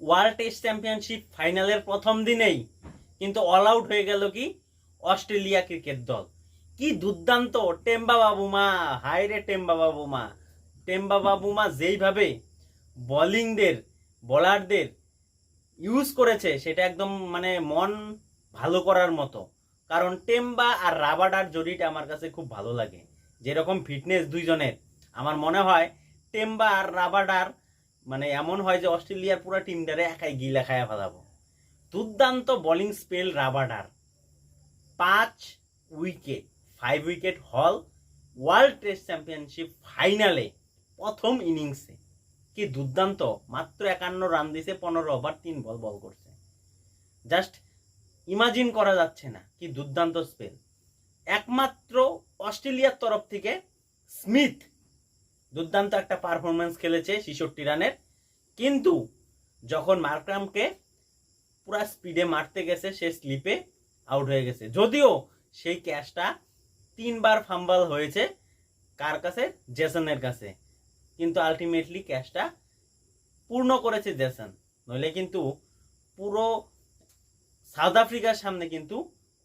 World test championship ফাইনালের প্রথম দিনেই কিন্তু অল আউট হয়ে গেল কি? অস্ট্রেলিয়া ক্রিকেট দল। কি দুর্দান্ত! Temba Bavuma! হায় রে টেম্বা বাবুমা! টেম্বা বাবুমা যেইভাবে বোলিংদের বোলারদের ইউজ করেছে, সেটা একদম মানে মন ভালো করার মতো। কারণ টেম্বা আর রাবাডার জড়িটা আমার কাছে খুব ভালো লাগে। যেরকম ফিটনেস দুইজনের। আমার মনে হয় টেম্বা আর রাবাডার মানে এমন হয় যে অস্ট্রেলিয়ার পুরো টিমটারে একাই গিলা খায়া ফেলাবো। দুর্দান্ত বোলিং স্পেল রাবাডার পাঁচ উইকেট ফাইভ উইকেট হল ওয়ার্ল্ড টেস্ট চ্যাম্পিয়নশিপ ফাইনালে প্রথম ইনিংসে কি দুর্দান্ত, মাত্র একান্ন রান দিছে, পনেরো ওভার তিন বল বল করছে। জাস্ট ইমাজিন করা যাচ্ছে না, কি দুর্দান্ত স্পেল একমাত্র অস্ট্রেলিয়ার তরফ থেকে স্মিথ দুর্দান্ত একটা পারফরমেন্স খেলেছে ছেষট্টি রানের। কিন্তু যখন মার্করামকে পুরা স্পিডে মারতে গেছে, সে স্লিপে আউট হয়ে গেছে। যদিও সেই ক্যাচটা তিনবার ফাম্বাল হয়েছে কার কাছে? জেসনের কাছে। কিন্তু আলটিমেটলি ক্যাচটা পূর্ণ করেছে জেসন নইলে কিন্তু পুরো সাউথ আফ্রিকার সামনে কিন্তু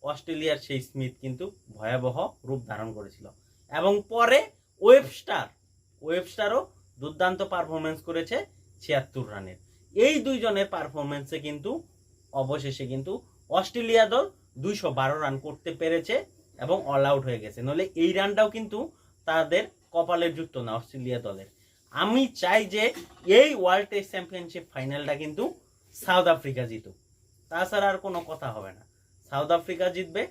অস্ট্রেলিয়ার সেই স্মিথ কিন্তু ভয়াবহ রূপ ধারণ করেছিল। এবং পরে ওয়েবস্টার ওয়েবস্টারও দুর্দান্ত পারফরমেন্স করেছে ছিয়াত্তর রানের। এই দুইজনের পারফরমেন্সে কিন্তু, অবশেষে কিন্তু অস্ট্রেলিয়া দল দুইশো বারো রান করতে পেরেছে এবং অল আউট হয়ে গেছে। নইলে এই রানটাও কিন্তু তাদের কপালের যুক্ত না অস্ট্রেলিয়া দলের। আমি চাই যে এই ওয়ার্ল্ড টেস্ট চ্যাম্পিয়নশিপ ফাইনালটা কিন্তু সাউথ আফ্রিকা জিতুক। তাছাড়া আর কোনো কথা হবে না। সাউথ আফ্রিকা জিতবে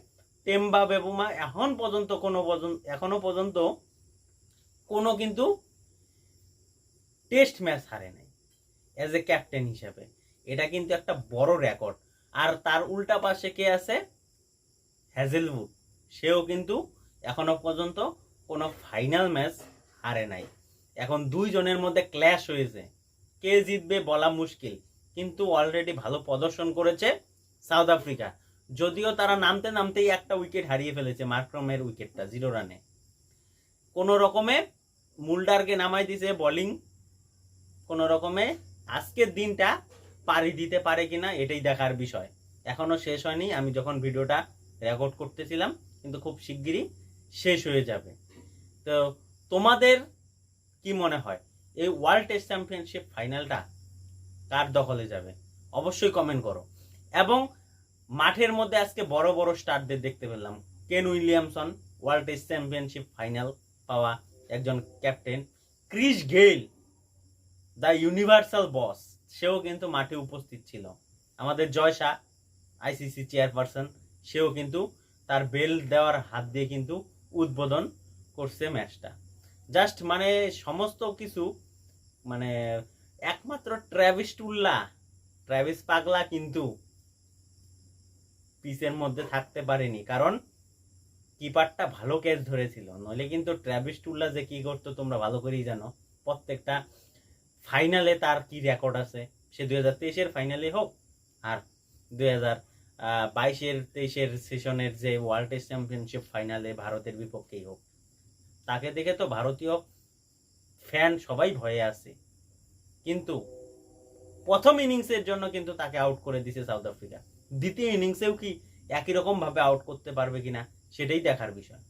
টেম্বা বেবুমা এখন পর্যন্ত কোনো পর্যন্ত এখনও পর্যন্ত কোনো কিন্তু টেস্ট ম্যাচ হারে নাই অ্যাজ এ ক্যাপ্টেন হিসাবে। এটা কিন্তু একটা বড় রেকর্ড আর তার উল্টা পাশে কে আছে? হ্যাজেলউড সেও কিন্তু এখনও পর্যন্ত কোনো ফাইনাল ম্যাচ হারে নাই। এখন দুইজনের মধ্যে ক্ল্যাশ হয়েছে। কে জিতবে বলা মুশকিল, কিন্তু অলরেডি ভালো প্রদর্শন করেছে সাউথ আফ্রিকা। যদিও তারা নামতে নামতেই একটা উইকেট হারিয়ে ফেলেছে মার্ক্রমের উইকেটটা জিরো রানে কোনো রকমে মুল্ডারকে নামাই দিছে বোলিং কোনো রকমে আজকের দিনটা পারি দিতে পারে কিনা এটাই দেখার বিষয়। এখনও শেষ হয়নি, আমি যখন ভিডিওটা রেকর্ড করতেছিলাম, কিন্তু খুব শিগগিরই শেষ হয়ে যাবে। তো তোমাদের কি মনে হয়, এই ওয়ার্ল্ড টেস্ট চ্যাম্পিয়নশিপ ফাইনালটা কার দখলে যাবে? অবশ্যই কমেন্ট করো। এবং মাঠের মধ্যে আজকে বড় বড় স্টারদের দেখতে পেলাম, Kane Williamson world test championship final পাওয়া একজন captain Chris Gayle, the universal boss. সেও কিন্তু মাঠে উপস্থিত ছিল। আমাদের জয় শাহ, আইসিসি চেয়ারপারসন, সেও কিন্তু তার বেল দেওয়ার হাত দিয়ে কিন্তু উদ্বোধন করছে ম্যাচটা। জাস্ট মানে সমস্ত কিছু মানে একমাত্র ট্র্যাভিস টুল্লা, ট্র্যাভিস পাগলা কিন্তু পিসের মধ্যে থাকতে পারেনি। কারণ কিপারটা ভালো ক্যাচ ধরেছিল। নইলে কিন্তু ট্র্যাভিস টুল্লা যে কি করতো তোমরা ভালো করেই জানো, প্রত্যেকটা ফাইনালে তার কি রেকর্ড আছে? সে দুই হাজার তেইশের ফাইনালে হোক আর দুই হাজার বাইশের, তেইশের সেশনের যে ওয়ার্ল্ড টেস্ট চ্যাম্পিয়নশিপ ফাইনালে ভারতের বিপক্ষেই হোক। তাকে দেখে তো ভারতীয় ফ্যান সবাই ভয়ে আছে। কিন্তু প্রথম ইনিংসের জন্য কিন্তু তাকে আউট করে দিছে সাউথ আফ্রিকা দ্বিতীয় ইনিংসেও কি একই রকম ভাবে আউট করতে পারবে কিনা? সেটাই দেখার বিষয়।